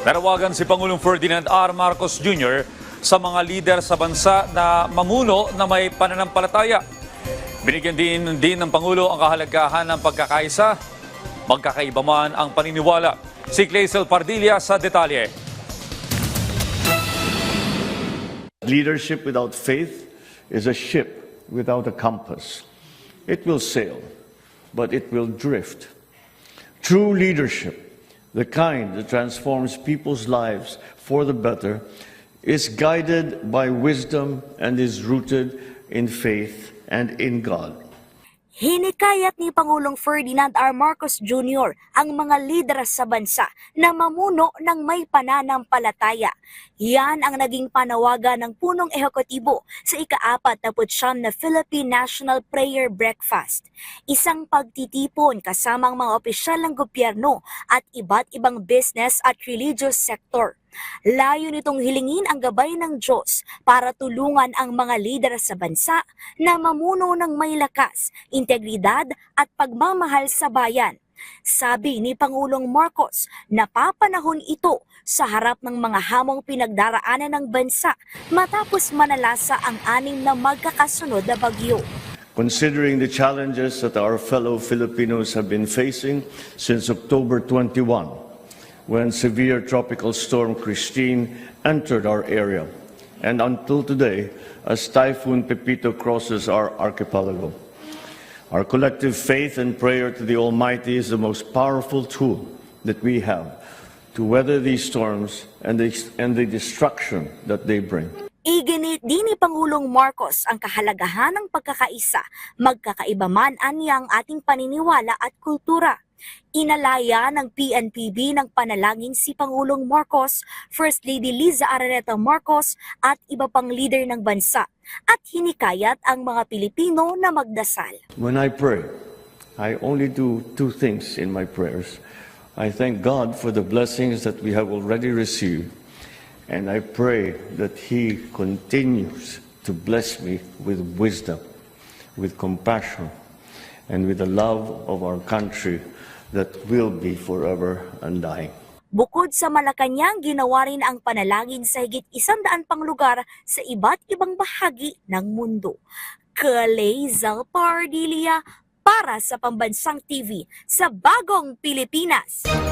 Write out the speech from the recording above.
Nanawagan si Pangulong Ferdinand R. Marcos Jr. sa mga lider sa bansa na mamuno na may pananampalataya. Binigyan din, din ng Pangulo ang kahalagahan ng pagkakaisa, magkakaiba man ang paniniwala. Si Clazel Pardilla sa detalye. Leadership without faith is a ship without a compass. It will sail, but it will drift. True leadership, the kind that transforms people's lives for the better, is guided by wisdom and is rooted in faith and in God. Hinikayat ni Pangulong Ferdinand R. Marcos Jr. ang mga lider sa bansa na mamuno ng may pananampalataya. Yan ang naging panawagan ng punong ehekutibo sa ikaapat na putsyam na Philippine National Prayer Breakfast. Isang pagtitipon kasamang mga opisyal ng gobyerno at iba't ibang business at religious sector. Layo nitong hilingin ang gabay ng Diyos para tulungan ang mga lider sa bansa na mamuno ng may lakas, integridad at pagmamahal sa bayan. Sabi ni Pangulong Marcos, napapanahon ito sa harap ng mga hamong pinagdaraanan ng bansa matapos manalasa ang anim na magkakasunod na bagyo. Considering the challenges that our fellow Filipinos have been facing since October 21, when severe tropical storm Christine entered our area, and until today, as Typhoon Pepito crosses our archipelago. Our collective faith and prayer to the Almighty is the most powerful tool that we have to weather these storms and the, and the destruction that they bring. Iginit din ni Pangulong Marcos ang kahalagahan ng pagkakaisa, magkakaiba man anya ang ating paniniwala at kultura. Inalaya ng PNPB ng panalangin si Pangulong Marcos, First Lady Liza Araneta Marcos at iba pang leader ng bansa at hinikayat ang mga Pilipino na magdasal. When I pray, I only do two things in my prayers. I thank God for the blessings that we have already received, and I pray that He continues to bless me with wisdom, with compassion, and with the love of our country that will be forever undying. Bukod sa Malacanang, ginawa rin ang panalangin sa higit isandaan pang lugar sa iba't ibang bahagi ng mundo. Kalezal Pardilia para sa Pambansang TV sa Bagong Pilipinas.